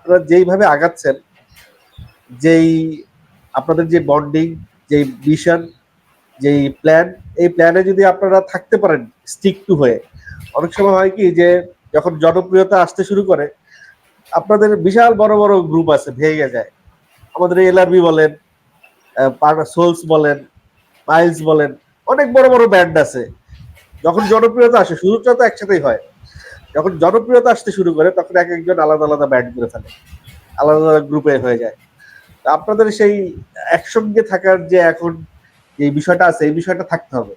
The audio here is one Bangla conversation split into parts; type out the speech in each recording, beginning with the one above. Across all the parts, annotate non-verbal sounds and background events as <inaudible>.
আপনারা যেইভাবে আগাচ্ছেন, যেই আপনাদের যে বন্ডিং যেই মিশন যেই প্ল্যান এই প্ল্যানে যদি আপনারা থাকতে পারেন স্টিক টু হয়ে, অনেক সময় হয় কি যে যখন জনপ্রিয়তা আসতে শুরু করে, আপনাদের বিশাল বড় বড় গ্রুপ আছে, ভেঙে যায়। আমাদের এলআরবি বলেন সোলস বলেন মাইলস বলেন, অনেক বড় বড় ব্যান্ড আছে। যখন জনপ্রিয়তা আসে, শুরুটা তো একসাথেই হয়। যখন জনপ্রিয়তা আসতে শুরু করে তখন এক একজন আলাদা আলাদা ব্যান্ড করে ফেলে। আলাদা আলাদা গ্রুপে হয়ে যায়। আপনাদের সেই একসঙ্গে থাকার যে এখন যে বিষয়টা আছে এই বিষয়টা থাকতে হবে।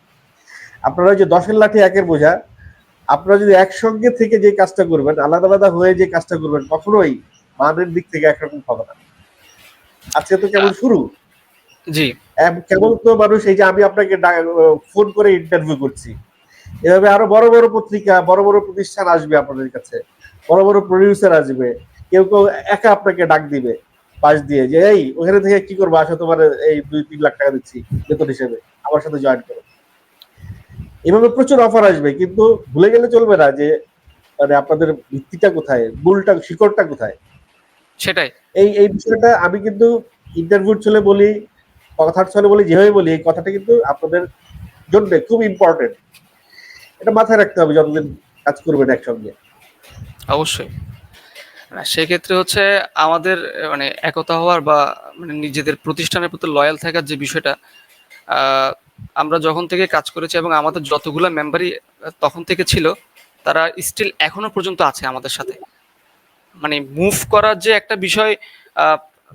আপনারা যে দশের লাঠি একের বোঝা আপনারা যদি একসঙ্গে থেকে যে কাজটা করবেন আলাদা আলাদা হয়ে যে কাজটা করবেন কখনোই মানের দিক থেকে একরকম হবে না। আজকে তো কেমন শুরু। জি। কেবল তো মানুষ এই যে আমি আপনাকে ফোন করে ইন্টারভিউ করছি। এভাবে আরও বড় বড় পত্রিকা বড় বড় প্রতিষ্ঠান আসবে আপনাদের কাছে। বড় বড় প্রডিউসার আসবে। কেউ কেউ একা আপনাকে ডাক দিবে পাশ দিয়ে যে এই ওখানে থেকে কি করব? আসো তোমার এই দুই তিন লাখ টাকা দিচ্ছি বেতন হিসেবে আমার সাথে জয়েন করো। এভাবে প্রচুর অফার আসবে কিন্তু ভুলে গেলে চলবে না যে মানে আপনাদের ভিত্তিটা কোথায়? মূলটা শিকড়টা কোথায়? সেটাই। এই এই বিষয়টা আমি কিন্তু ইন্টারভিউ চলে বলি কথার চলে বলি যেভাবে বলি এই কথাটা কিন্তু আপনাদের জন্য খুব ইম্পর্টেন্ট এটা মাথায় রাখতে হবে যতদিন কাজ করবেন একসঙ্গে। অবশ্যই। সেক্ষেত্রে হচ্ছে আমাদের মানে একতা হওয়ার বা মানে নিজেদের প্রতিষ্ঠানের প্রতি লয়াল থাকার যে বিষয়টা আমরা যখন থেকে কাজ করেছি এবং আমাদের যতগুলো মেম্বারই তখন থেকে ছিল, তারা স্টিল এখনও পর্যন্ত আছে আমাদের সাথে। মানে মুভ করার যে একটা বিষয়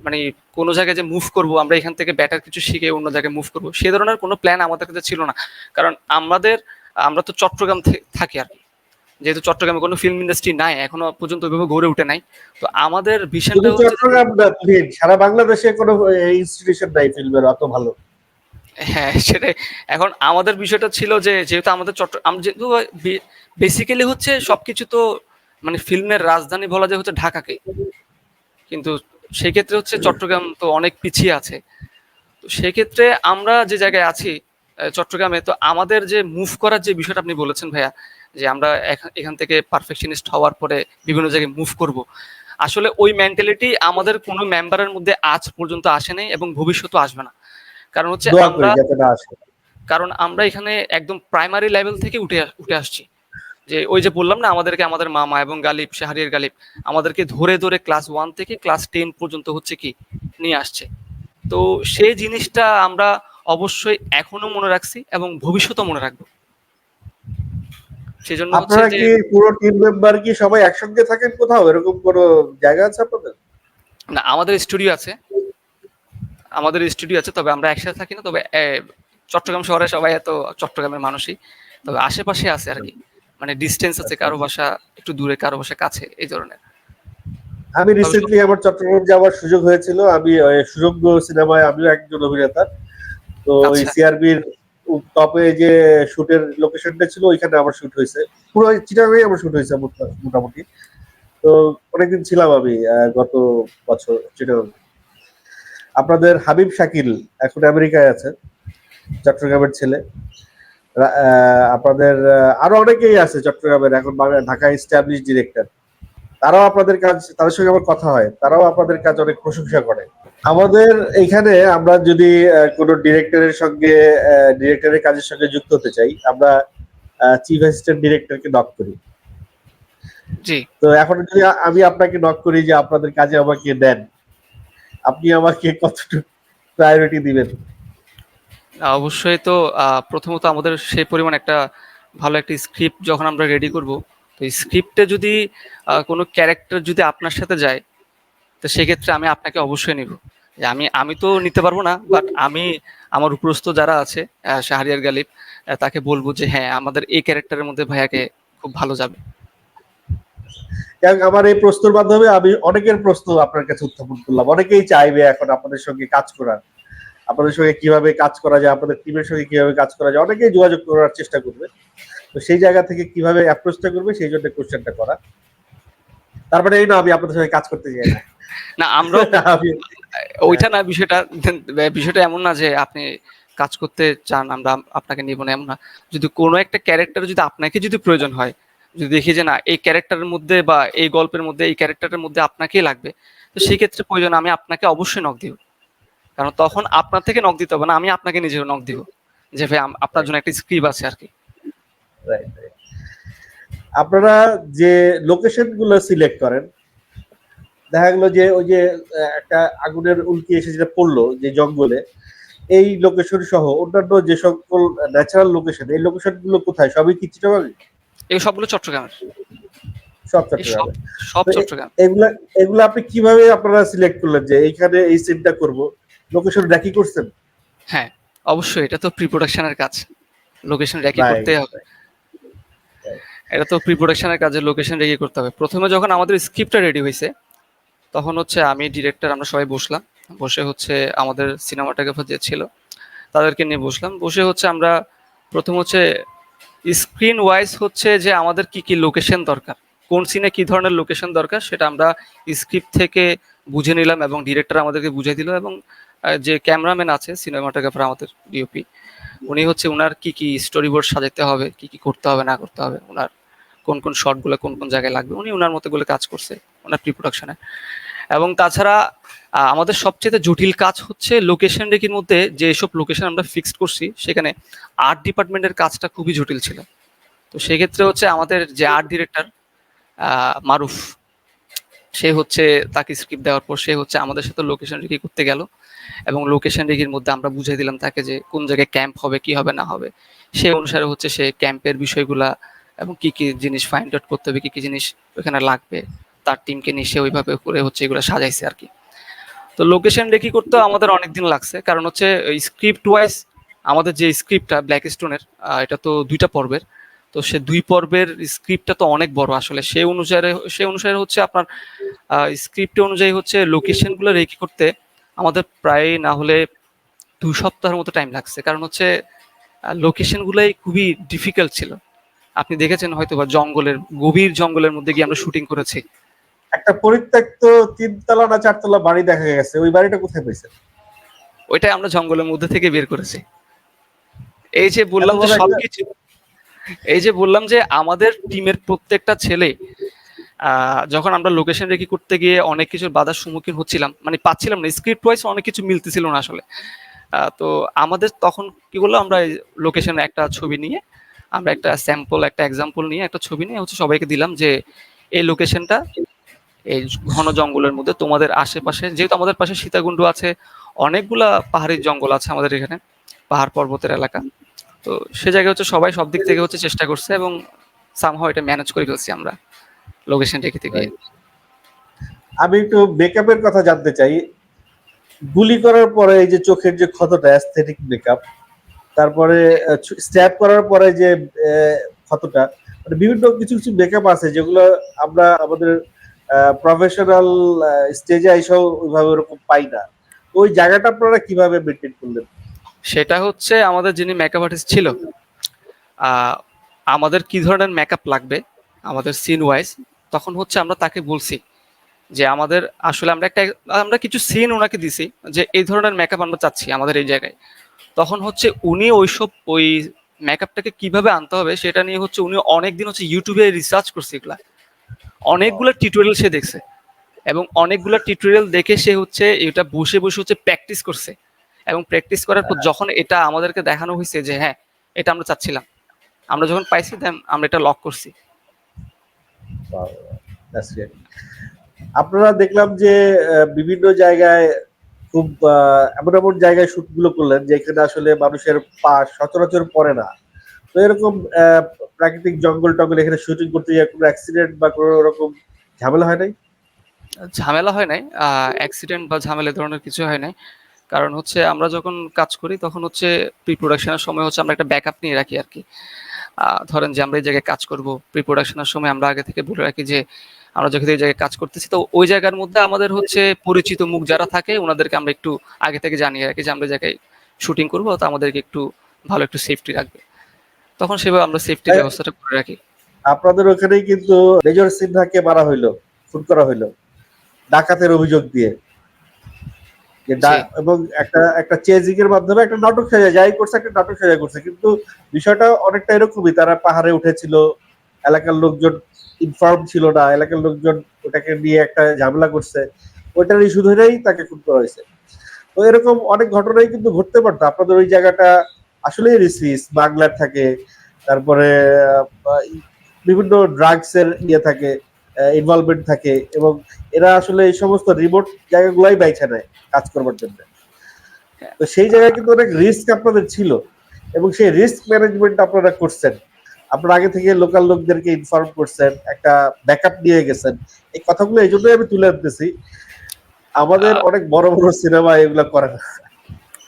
মানে কোনো জায়গায় যে মুভ করব, আমরা এখান থেকে ব্যাটার কিছু শিখে অন্য জায়গায় মুভ করব, সে ধরনের কোনো প্ল্যান আমাদের কাছে ছিল না। কারণ আমাদের আমরা তো চট্টগ্রাম থাকি আর কি। যেহেতু চট্টগ্রামে কোনো ফিল্ম ইন্ডাস্ট্রি নাই এখনও পর্যন্ত ওইভাবে গড়ে উঠে নাই। তো আমাদের ভিশনটা চট্টগ্রাম সারা বাংলাদেশে কোনো ইনস্টিটিউশন নাই ফিল্মের অত ভালো। হ্যাঁ সেটাই। এখন আমাদের বিষয়টা ছিল যে যেহেতু আমাদের চট্ট যেহেতু বেসিক্যালি হচ্ছে সবকিছু তো মানে ফিল্মের রাজধানী বলা যায় হচ্ছে ঢাকাকে। কিন্তু সেক্ষেত্রে হচ্ছে চট্টগ্রাম তো অনেক পিছিয়ে আছে। তো সেক্ষেত্রে আমরা যে জায়গায় আছি চট্টগ্রামে। তো আমাদের যে মুভ করার যে বিষয়টা আপনি বলেছেন ভাইয়া যে আমরা এখান থেকে পারফেকশনিস্ট হওয়ার পরে বিভিন্ন জায়গায় মুভ করব। আসলে ওই মেন্টালিটি আমাদের কোনো মেম্বারের মধ্যে আজ পর্যন্ত আসে নাই এবং ভবিষ্যতেও আসবে না। কারণ হচ্ছে আমরা কারণ আমরা এখানে একদম প্রাইমারি লেভেল থেকে উঠে উঠে আসছি। যে ওই যে বললাম না আমাদেরকে আমাদের মামা এবং গালিব শাহরিয়ার গালিব আমাদেরকে ধরে ধরে ক্লাস ওয়ান থেকে ক্লাস টেন পর্যন্ত হচ্ছে কি নিয়ে আসছে। তো সেই জিনিসটা আমরা অবশ্যই এখনও মনে রাখছি এবং ভবিষ্যতেও মনে রাখব। সেই জন্য হচ্ছে আপনারা কি পুরো টিম মেম্বার কি সবাই একসঙ্গে থাকেন কোথাও? এরকম কোনো জায়গা আছে আপনাদের? না আমাদের স্টুডিও আছে। আমাদের স্টুডিও আছে তবে আমরা একসাথে থাকি না তবে চট্টগ্রাম শহরে সবাই এত চট্টগ্রামের মানুষই। তবে আশেপাশে আছে আর কি। মানে ডিস্টেন্স আছে কারও বাসা একটু দূরে কারও বাসা কাছে এই ধরনের। আমি রিসেন্টলি আমার চট্টগ্রাম যাওয়ার সুযোগ হয়েছিল। আমি সুযোগ্য সিনেমায় আমিও একজন অভিনেতা। তো ওই আচ্ছা। সিআরবির টপে যে শুটের লোকেশনটা ছিল ওইখানে আমার শুট হয়েছে। পুরো চিটাগাঁয়ে আমার শুট হয়েছে মোটা- মোটামুটি। তো অনেকদিন ছিলাম আমি গত বছর চিটাগাং আপনাদের হাবিব শাকিল এখন আমেরিকায় আছে চট্টগ্রামের ছেলে। আপনাদের আরও অনেকেই আছে চট্টগ্রামের এখন ঢাকা স্ট্যাবলিশ ডিরেক্টর তারাও আপনাদের কাজ তাদের সঙ্গে আমার কথা হয়। তারাও আপনাদের কাজ অনেক প্রশংসা করে। আমাদের এখানে আমরা যদি কোনো ডিরেক্টরের সঙ্গে ডিরেক্টরের কাজের সঙ্গে যুক্ত হতে চাই আমরা চিফ অ্যাসিস্ট্যান্ট ডিরেক্টরকে নক করি। জি। তো এখন যদি আমি আপনাকে নক করি যে আপনাদের কাজে আমাকে দেন আপনি আমাকে কতটুকু প্রায়োরিটি দিবেন? অবশ্যই তো প্রথমত আমাদের সেই পরিমাণ একটা ভালো একটা স্ক্রিপ্ট যখন আমরা রেডি করব তো স্ক্রিপ্টে যদি কোনো ক্যারেক্টার যদি আপনার সাথে যায় তো সেক্ষেত্রে আমি আপনাকে অবশ্যই নিব। আমি আমি তো নিতে পারব না বাট আমি, আমার উপরস্থ যারা আছে শাহরিয়ার গালিব তাকে বলব যে হ্যাঁ আমাদের এই ক্যারেক্টারের মধ্যে ভাইয়াকে খুব ভালো যাবে। আমার এই প্রশ্নের মাধ্যমে আমি অনেকের প্রশ্ন আপনার কাছে উত্থাপন করলাম। অনেকেই চাইবে এখন আপনাদের সঙ্গে কাজ করার। আপনাদের সঙ্গে কীভাবে কাজ করা যায়, আপনাদের টিমের সঙ্গে কীভাবে কাজ করা যায়, অনেকেই যোগাযোগ করার চেষ্টা করবে। তো সেই জায়গা থেকে কীভাবে অ্যাপ্রোচটা করবে, সেই জন্য কোশ্চেনটা করা। তারপরে এই না আমি আপনাদের সঙ্গে কাজ করতে চাই না। না আমরাও <laughs> আমি ওইটা না বিষয়টা বিষয়টা এমন না যে আপনি কাজ করতে চান আমরা আপনাকে নিব না এমন না। যদি কোনো একটা ক্যারেক্টার যদি আপনাকে যদি প্রয়োজন হয় যদি দেখি যে না এই ক্যারেক্টারের মধ্যে বা এই গল্পের মধ্যে এই ক্যারেক্টারের মধ্যে আপনাকেই লাগবে তো সেই ক্ষেত্রে প্রয়োজন আমি আপনাকে অবশ্যই নক দিব। কারণ তখন আপনার থেকে নক দিতে হবে না আমি আপনাকে নিজেও নক দিব। যে ভাই আপনার জন্য একটা স্ক্রিপ্ট আছে আর কি. আপনারা যে লোকেশনগুলো সিলেক্ট করেন দেখা গেলো যে ওই যে একটা আগুনের উল্কি এসে যেটা পড়ল যে জঙ্গলে এই লোকেশন সহ অন্যান্য যে সকল ন্যাচারাল লোকেশন এই লোকেশনগুলো কোথায়? সবই কি চিটাগাং? এই সবগুলো চট্টগ্রামের। সব চট্টগ্রামে। সব চট্টগ্রাম। এগুলা এগুলা আপনি কীভাবে আপনারা সিলেক্ট করলেন যে এইখানে এই সিনটা করব? লোকেশন রেকি করছেন? হ্যাঁ অবশ্যই এটা তো প্রি প্রোডাকশনের কাজ লোকেশন রেকি করতে হবে। এটা তো প্রি প্রোডাকশনের কাজে লোকেশন রেডি করতে হবে। প্রথমে যখন আমাদের স্ক্রিপ্টটা রেডি হয়েছে, তখন হচ্ছে আমি ডিরেক্টর আমরা সবাই বসলাম। বসে হচ্ছে আমাদের সিনেমাটোগ্রাফার যে ছিল, তাদেরকে নিয়ে বসলাম। বসে হচ্ছে আমরা প্রথম হচ্ছে স্ক্রিন ওয়াইজ হচ্ছে যে আমাদের কি কি লোকেশন দরকার, কোন সিনে কি ধরনের লোকেশন দরকার, সেটা আমরা স্ক্রিপ্ট থেকে বুঝে নিলাম এবং ডিরেক্টর আমাদেরকে বুঝিয়ে দিল এবং যে ক্যামেরাম্যান আছে সিনেমাটোগ্রাফার আমাদের ডিওপি উনি হচ্ছে ওনার কি কি স্টোরি বোর্ড সাজাতে হবে, কি কি করতে হবে, না করতে হবে ওনার কোন কোন শর্টগুলো কোন কোন জায়গায় লাগবে, উনি ওনার মতো গুলো কাজ করছে, ওনার প্রি প্রোডাকশনে এবং তাছাড়া আমাদের সবচেয়ে জটিল কাজ হচ্ছে লোকেশন রেকির মধ্যে যে সব লোকেশন আমরা ফিক্সড করছি, সেখানে আর্ট ডিপার্টমেন্টের কাজটা খুবই জটিল ছিল। তো সেক্ষেত্রে হচ্ছে আমাদের যে আর্ট ডিরেক্টর মারুফ, সে হচ্ছে তাকে স্ক্রিপ্ট দেওয়ার পর সে হচ্ছে আমাদের সাথে লোকেশন রেকি করতে গেল। এবং লোকেশন রেকির মধ্যে আমরা বুঝিয়ে দিলাম তাকে যে কোন জায়গায় ক্যাম্প হবে, কি হবে, না হবে। সে অনুসারে হচ্ছে সে ক্যাম্পের বিষয়গুলা এবং কি কি জিনিস ফাইন্ড আউট করতে হবে, কি কি জিনিস ওখানে লাগবে, তার টিমকে নিয়ে সে ওইভাবে করে হচ্ছে এগুলো সাজাইছে আর কি। তো লোকেশন রেকি করতে আমাদের অনেক দিন লাগছে, কারণ হচ্ছে স্ক্রিপ্ট ওয়াইজ আমাদের যে স্ক্রিপ্টটা ব্ল্যাক স্টোনের এটা তো দুইটা পর্বের, তো সে দুই পর্বের স্ক্রিপ্টটা তো অনেক বড় আসলে। সেই অনুসারে সেই অনুসারে হচ্ছে আপনার স্ক্রিপ্ট অনুযায়ী হচ্ছে লোকেশনগুলো রেকি করতে আমাদের প্রায় না হলে দুই সপ্তাহের মতো টাইম লাগছে। কারণ হচ্ছে লোকেশনগুলোই খুবই ডিফিকাল্ট ছিল। আপনি দেখেছেন হয়তো বা জঙ্গলের গভীর জঙ্গলের মধ্যে গিয়ে আমরা শুটিং করেছি। একটা পরিত্যক্ত তিনতলা না চারতলা বাড়ি দেখা গেছে ওই বাড়িটা কোথায় পেয়েছেন ওইটাই আমরা জঙ্গলের মধ্যে থেকে বের করেছি। এই যে বললাম যে সবকিছু এই যে বললাম যে আমাদের টিমের প্রত্যেকটা ছেলে যখন আমরা লোকেশন রেখে করতে গিয়ে অনেক কিছুর বাধার সম্মুখীন হচ্ছিলাম মানে পাচ্ছিলাম না স্ক্রিপ্ট ওয়াইজ অনেক কিছু মিলতেছিল না আসলে। তো আমাদের তখন কি করল আমরা লোকেশনে একটা ছবি নিয়ে আমরা একটা স্যাম্পল একটা এক্সাম্পল নিয়ে, একটা ছবি নিয়ে হচ্ছে সবাইকে দিলাম যে এই লোকেশনটা এই ঘন জঙ্গলের মধ্যে তোমাদের আশেপাশে, যেহেতু আমাদের পাশে সীতাকুণ্ড আছে, অনেকগুলা পাহাড়ি জঙ্গল আছে আমাদের এখানে, পাহাড় পর্বতের এলাকা। তো সে জায়গায় হচ্ছে সবাই সব দিক থেকে হচ্ছে চেষ্টা করছে এবং সামহাও এটা ম্যানেজ করে ফেলছি আমরা লোকেশন রেখে থেকে। আমি একটু মেকআপের কথা জানতে চাই। গুলি করার পরে এই যে চোখের যে ক্ষতটা অ্যাস্থেটিক মেকআপ তারপরে স্ট্যাপ করার পরে যে ক্ষতটা মানে বিভিন্ন কিছু কিছু মেকআপ আছে যেগুলো আমরা আমাদের প্রফেশনাল স্টেজে এসেও ওইভাবে ওরকম পাই না। ওই জায়গাটা আপনারা কীভাবে মেনটেন করলেন? সেটা হচ্ছে আমাদের যিনি মেকআপ আর্টিস্ট ছিল আমাদের কি ধরনের মেকআপ লাগবে আমাদের সিন ওয়াইজ তখন হচ্ছে আমরা তাকে বলছি যে আমাদের আসলে আমরা একটা, আমরা কিছু সিন ওনাকে দিছি যে এই ধরনের মেকআপ আমরা চাচ্ছি আমাদের এই জায়গায়। তখন হচ্ছে উনি ওইসব ওই মেকআপটাকে কীভাবে আনতে হবে সেটা নিয়ে হচ্ছে উনি অনেকদিন হচ্ছে ইউটিউবে রিসার্চ করছে এগুলা। অনেকগুলো টিউটোরিয়াল সে দেখছে এবং অনেকগুলো টিউটোরিয়াল দেখে সে হচ্ছে এটা বসে বসে হচ্ছে প্র্যাকটিস করছে। এবং প্র্যাকটিস করার পর যখন এটা আমাদেরকে দেখানো হয়েছে যে হ্যাঁ এটা আমরা চাচ্ছিলাম, আমরা যখন পাইছি দেন আমরা এটা লক করছি. আপনারা দেখলাম যে বিভিন্ন জায়গায় খুব এমন এমন জায়গায় শুটগুলো করলেন যেখানে আসলে মানুষের পা সচরাচর পড়ে না। তো এরকম প্রাকৃতিক জঙ্গল টঙ্গল এখানে শুটিং করতে গিয়ে কোনো অ্যাক্সিডেন্ট বা কোনো রকম ঝামেলা হয় নাই? ঝামেলা হয় নাই। অ্যাক্সিডেন্ট বা ঝামেলা ধরনের কিছু হয় নাই। কারণ হচ্ছে আমরা যখন কাজ করি তখন হচ্ছে প্রি প্রোডাকশনের সময় হচ্ছে আমরা একটা ব্যাকআপ নিয়ে রাখি আর কি। ধরেন যে আমরা এই জায়গায় কাজ করব প্রি প্রোডাকশনের সময় আমরা আগে থেকে বলে রাখি যে আমরা যখন এই জায়গায় কাজ করতেছি তো ওই জায়গার মধ্যে আমাদের হচ্ছে পরিচিত মুখ যারা থাকে ওনাদেরকে আমরা একটু আগে থেকে জানিয়ে রাখি যে আমরা জায়গায় শুটিং করব তো আমাদেরকে একটু ভালো একটু সেফটি রাখবে। তখন সেভাবে আমরা সেফটির হ্যাঁ। ব্যবস্থাটা করে রাখি। আপনাদের ওখানেই কিন্তু মেজর সিনহাকে মারা হইল খুন করা হইল ডাকাতের অভিযোগ দিয়ে। যে এবং একটা একটা চেজিং এর মাধ্যমে একটা নাটক সাজা যাই করছে একটা নাটক সাজা করছে। কিন্তু বিষয়টা অনেকটা এরকমই তারা পাহাড়ে উঠেছিল এলাকার লোকজন ইনফর্ম ছিল না, এলাকার লোকজন ওটাকে নিয়ে একটা ঝামেলা করছে, ওইটার ইস্যু ধরেই তাকে খুন করা হয়েছে। তো এরকম অনেক ঘটনাই কিন্তু ঘটতে পারতো। আপনাদের ওই জায়গাটা আসলেই রিসি বাংলার থাকে, তারপরে বিভিন্ন ড্রাগস এর ইয়ে থাকে ইনভলভমেন্ট থাকে, এবং এরা আসলে এই সমস্ত রিমোট জায়গাগুলাই বাইছে নেয় কাজ করবার জন্য। তো সেই জায়গায় কিন্তু অনেক রিস্ক আপনাদের ছিল, এবং সেই রিস্ক ম্যানেজমেন্ট আপনারা করছেন। আপনারা আগে থেকে লোকাল লোকদেরকে ইনফর্ম করছেন একটা ব্যাকআপ নিয়ে গেছেন। এই কথাগুলো এই জন্যই আমি তুলে আনতেছি আমাদের অনেক বড় বড় সিনেমা এগুলো করে না।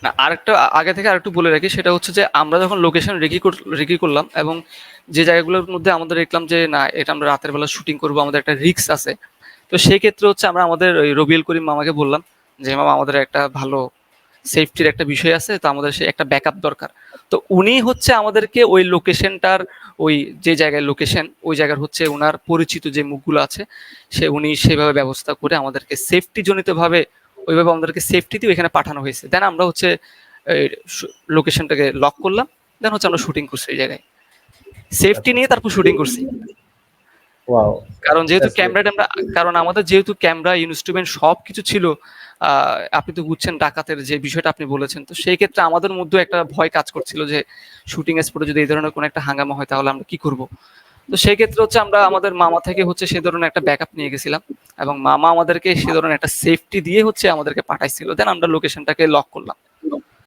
না আরেকটা আগে থেকে আরেকটু বলে রাখি সেটা হচ্ছে যে আমরা যখন লোকেশন রেকি রেকি করলাম এবং যে জায়গাগুলোর মধ্যে আমাদের দেখলাম যে না এটা আমরা রাতের বেলা শুটিং করব আমাদের একটা রিস্ক আছে। তো সেই ক্ষেত্রে হচ্ছে আমরা আমাদের ওই রবিউল করিম মামাকে বললাম যে মামা আমাদের একটা ভালো সেফটির একটা বিষয় আছে, তো আমাদের সে একটা ব্যাকআপ দরকার। তো উনি হচ্ছে আমাদেরকে ওই লোকেশনটার ওই যে জায়গায় লোকেশন ওই জায়গার হচ্ছে ওনার পরিচিত যে মুখগুলো আছে, সে উনি সেভাবে ব্যবস্থা করে আমাদেরকে সেফটি জনিতভাবে ওইভাবে আমাদেরকে সেফটিতে এখানে পাঠানো হয়েছে। দেন আমরা হচ্ছে লোকেশনটাকে লক করলাম দেন হচ্ছে আমরা শুটিং করছি এই জায়গায়। সেফটি নিয়ে তারপর শুটিং করছি। কারণ যেহেতু ক্যামেরা ট্যামেরা কারণ আমাদের যেহেতু ক্যামেরা ইনস্ট্রুমেন্ট সব কিছু ছিল আপনি তো বুঝছেন ডাকাতের যে বিষয়টা আপনি বলেছেন তো সেই ক্ষেত্রে আমাদের মধ্যে একটা ভয় কাজ করছিল যে শুটিং স্পটে যদি এই ধরনের কোনো একটা হাঙ্গামা হয় তাহলে আমরা কি করব? তো সেই ক্ষেত্রে হচ্ছে আমরা আমাদের মামা থেকে হচ্ছে সে ধরনের একটা ব্যাকআপ নিয়ে গেছিলাম এবং মামা আমাদেরকে সে ধরনের একটা সেফটি দিয়ে হচ্ছে আমাদেরকে পাঠাইছিল। দেন আমরা লোকেশনটাকে লক করলাম।